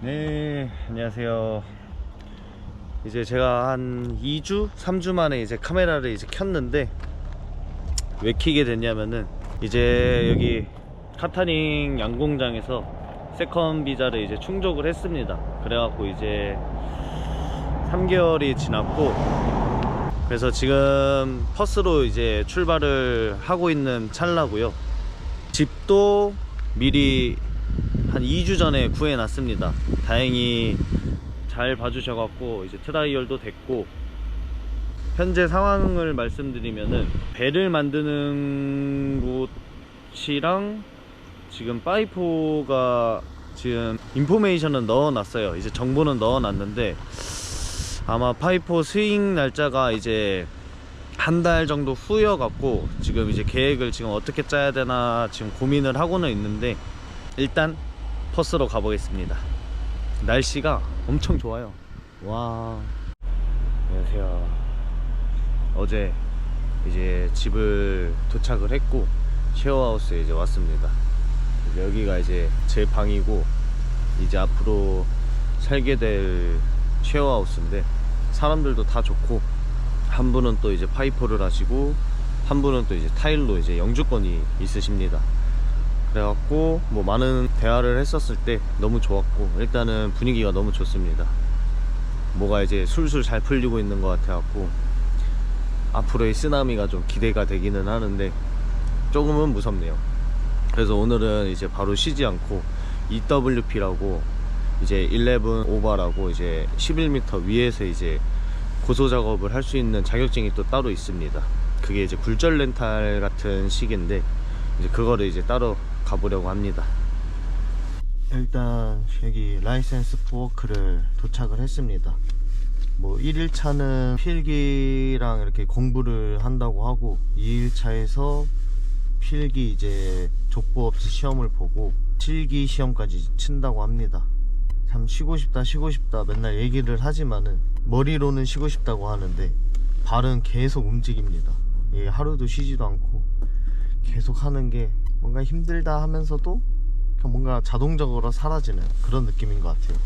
네, 안녕하세요. 이제 제가 한 2주, 3주 만에 이제 카메라를 이제 켰는데 왜 키게 됐냐면은 이제 여기 카타닝 양공장에서 세컨 비자를 이제 충족을 했습니다. 그래갖고 이제 3개월이 지났고 그래서 지금 퍼스로 이제 출발을 하고 있는 찰나고요. 집도 미리 한 2주 전에 구해놨습니다. 다행히 잘 봐주셔갖고 이제 트라이얼도 됐고 현재 상황을 말씀드리면은 배를 만드는 곳이랑 지금 파이포가 지금 인포메이션은 넣어놨어요. 이제 정보는 넣어놨는데 아마 파이포 스윙 날짜가 이제 한 달 정도 후여 갖고 지금 이제 계획을 지금 어떻게 짜야 되나 지금 고민을 하고는 있는데 일단 퍼스로 가보겠습니다. 날씨가 엄청 좋아요. 와. 안녕하세요. 어제 이제 집을 도착을 했고 쉐어하우스에 이제 왔습니다. 이제 여기가 이제 제 방이고 이제 앞으로 살게 될 쉐어하우스인데 사람들도 다 좋고 한 분은 또 이제 파이퍼를 하시고 한 분은 또 이제 타일로 이제 영주권이 있으십니다. 그래갖고 뭐 많은 대화를 했었을 때 너무 좋았고 일단은 분위기가 너무 좋습니다. 뭐가 이제 술술 잘 풀리고 있는 것 같아갖고 앞으로의 쓰나미가 좀 기대가 되기는 하는데 조금은 무섭네요. 그래서 오늘은 이제 바로 쉬지 않고 EWP라고 이제 11 오버라고 이제 11m 위에서 이제 고소 작업을 할 수 있는 자격증이 또 따로 있습니다. 그게 이제 굴절 렌탈 같은 식인데 이제 그거를 이제 따로 가보려고 합니다. 일단 여기 라이센스 포워크를 도착을 했습니다. 뭐 1일차는 필기랑 이렇게 공부를 한다고 하고 2일차에서 필기 이제 족보 없이 시험을 보고 실기 시험까지 친다고 합니다. 참 쉬고 싶다 쉬고 싶다 맨날 얘기를 하지만은 머리로는 쉬고 싶다고 하는데 발은 계속 움직입니다. 예, 하루도 쉬지도 않고 계속 하는 게 뭔가 힘들다 하면서도 뭔가 자동적으로 사라지는 그런 느낌인 것 같아요.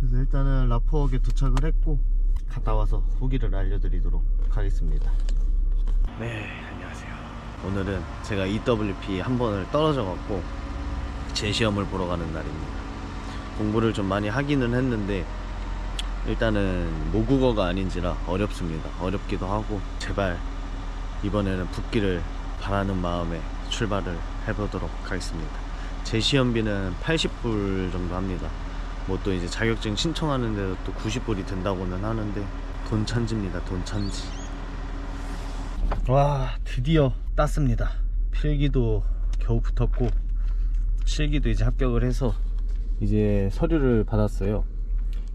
그래서 일단은 라포역에 도착을 했고 갔다 와서 후기를 알려드리도록 하겠습니다. 네, 안녕하세요. 오늘은 제가 EWP 한 번을 떨어져 갖고 제 시험을 보러 가는 날입니다. 공부를 좀 많이 하기는 했는데 일단은 모국어가 아닌지라 어렵습니다. 어렵기도 하고 제발 이번에는 붙기를 바라는 마음에 출발을 해보도록 하겠습니다. 제 시험비는 80불 정도 합니다. 뭐 또 이제 자격증 신청하는데도 또 90불이 든다고는 하는데 돈 천지입니다. 돈 천지. 와 드디어 땄습니다. 필기도 겨우 붙었고 실기도 이제 합격을 해서 이제 서류를 받았어요.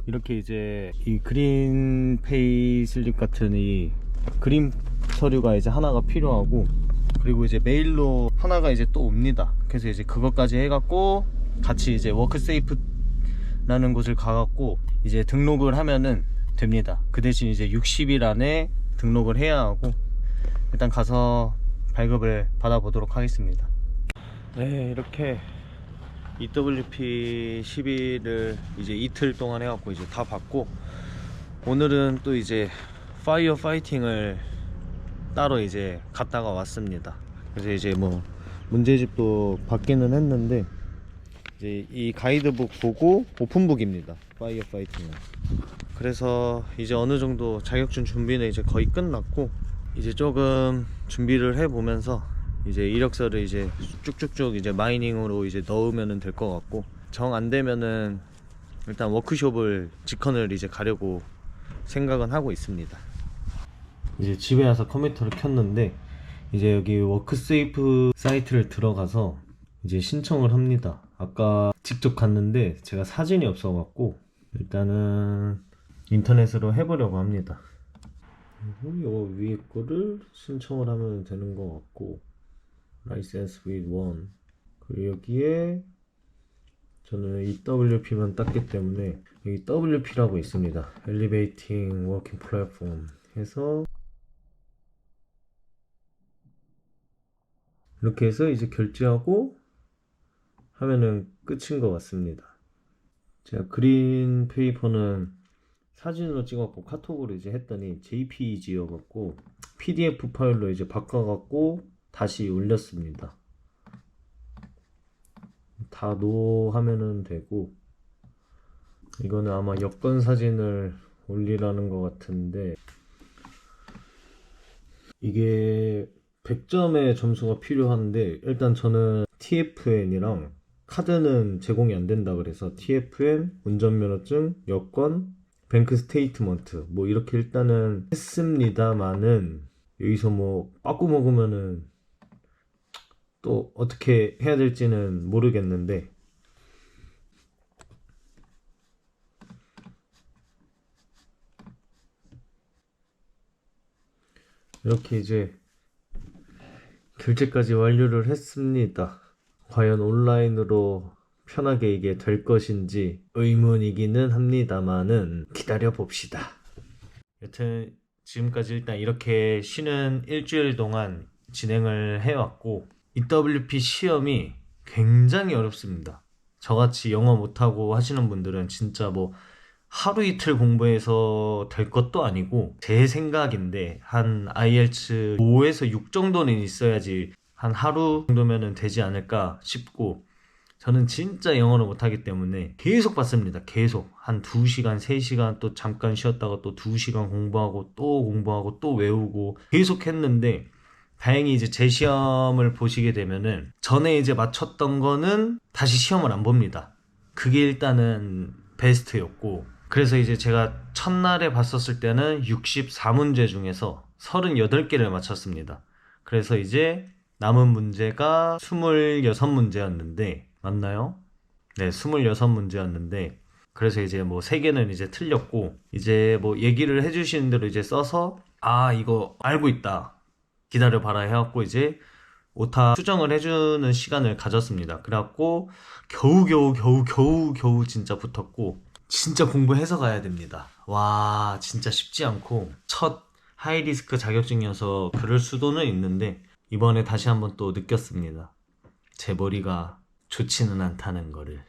이렇게 이제 이 그린 페이 슬립 같은 이 그림 서류가 이제 하나가 필요하고 그리고 이제 메일로 하나가 이제 또 옵니다. 그래서 이제 그것까지 해갖고 같이 이제 워크세이프라는 곳을 가갖고 이제 등록을 하면은 됩니다. 그 대신 이제 60일 안에 등록을 해야 하고 일단 가서 발급을 받아보도록 하겠습니다. 네, 이렇게 EWP 12를 이제 이틀 동안 해갖고 이제 다 받고 오늘은 또 이제 파이어 파이팅을 따로 이제 갔다가 왔습니다. 그래서 이제 뭐 문제집도 받기는 했는데 이제 이 가이드북 보고 오픈북입니다. 파이어 파이팅은. 그래서 이제 어느 정도 자격증 준비는 이제 거의 끝났고 이제 조금 준비를 해 보면서 이제 이력서를 이제 쭉쭉쭉 이제 마이닝으로 이제 넣으면은 될것 같고 정 안 되면은 일단 워크숍을 직헌을 이제 가려고 생각은 하고 있습니다. 이제 집에 와서 컴퓨터를 켰는데 이제 여기 워크세이프 사이트를 들어가서 이제 신청을 합니다. 아까 직접 갔는데 제가 사진이 없어갖고 일단은 인터넷으로 해보려고 합니다. 요 위에 거를 신청을 하면 되는 것 같고 라이센스 with one 그리고 여기에 저는 EWP만 땄기 때문에 여기 WP라고 있습니다. Elevating Working Platform 해서 이렇게 해서 이제 결제하고 하면은 끝인 것 같습니다. 제가 그린 페이퍼는 사진으로 찍었고 카톡으로 이제 했더니 JPEG여갖고 PDF 파일로 이제 바꿔갖고 다시 올렸습니다. 다 노하면은 되고 이거는 아마 여권 사진을 올리라는 것 같은데 이게 100점의 점수가 필요한데 일단 저는 TFN이랑 카드는 제공이 안 된다 그래서 TFN, 운전면허증, 여권, 뱅크 스테이트먼트 뭐 이렇게 일단은 했습니다만은 여기서 뭐 빠꾸 먹으면은 또 어떻게 해야 될지는 모르겠는데 이렇게 이제 결제까지 완료를 했습니다. 과연 온라인으로 편하게 이게 될 것인지 의문이기는 합니다만은 기다려 봅시다. 여튼 지금까지 일단 이렇게 쉬는 일주일 동안 진행을 해왔고 EWP 시험이 굉장히 어렵습니다. 저같이 영어 못하고 하시는 분들은 진짜 뭐 하루 이틀 공부해서 될 것도 아니고 제 생각인데 한 IELTS 5에서 6 정도는 있어야지 한 하루 정도면은 되지 않을까 싶고 저는 진짜 영어를 못하기 때문에 계속 봤습니다. 계속 한 2시간, 3시간 또 잠깐 쉬었다가 또 2시간 공부하고 또 공부하고 또 외우고 계속 했는데 다행히 이제 제 시험을 보시게 되면은 전에 이제 맞췄던 거는 다시 시험을 안 봅니다. 그게 일단은 베스트였고 그래서 이제 제가 첫날에 봤었을 때는 64문제 중에서 38개를 맞췄습니다. 그래서 이제 남은 문제가 26문제였는데 맞나요? 네, 26문제였는데 그래서 이제 뭐 3개는 이제 틀렸고 이제 뭐 얘기를 해주시는 대로 이제 써서 아 이거 알고 있다 기다려 봐라 해갖고 이제 오타 수정을 해주는 시간을 가졌습니다. 그래갖고 겨우 겨우 겨우 겨우 겨우 진짜 붙었고 진짜 공부해서 가야 됩니다. 와 진짜 쉽지 않고 첫 하이리스크 자격증이어서 그럴 수도는 있는데 이번에 다시 한번 또 느꼈습니다. 제 머리가 좋지는 않다는 거를.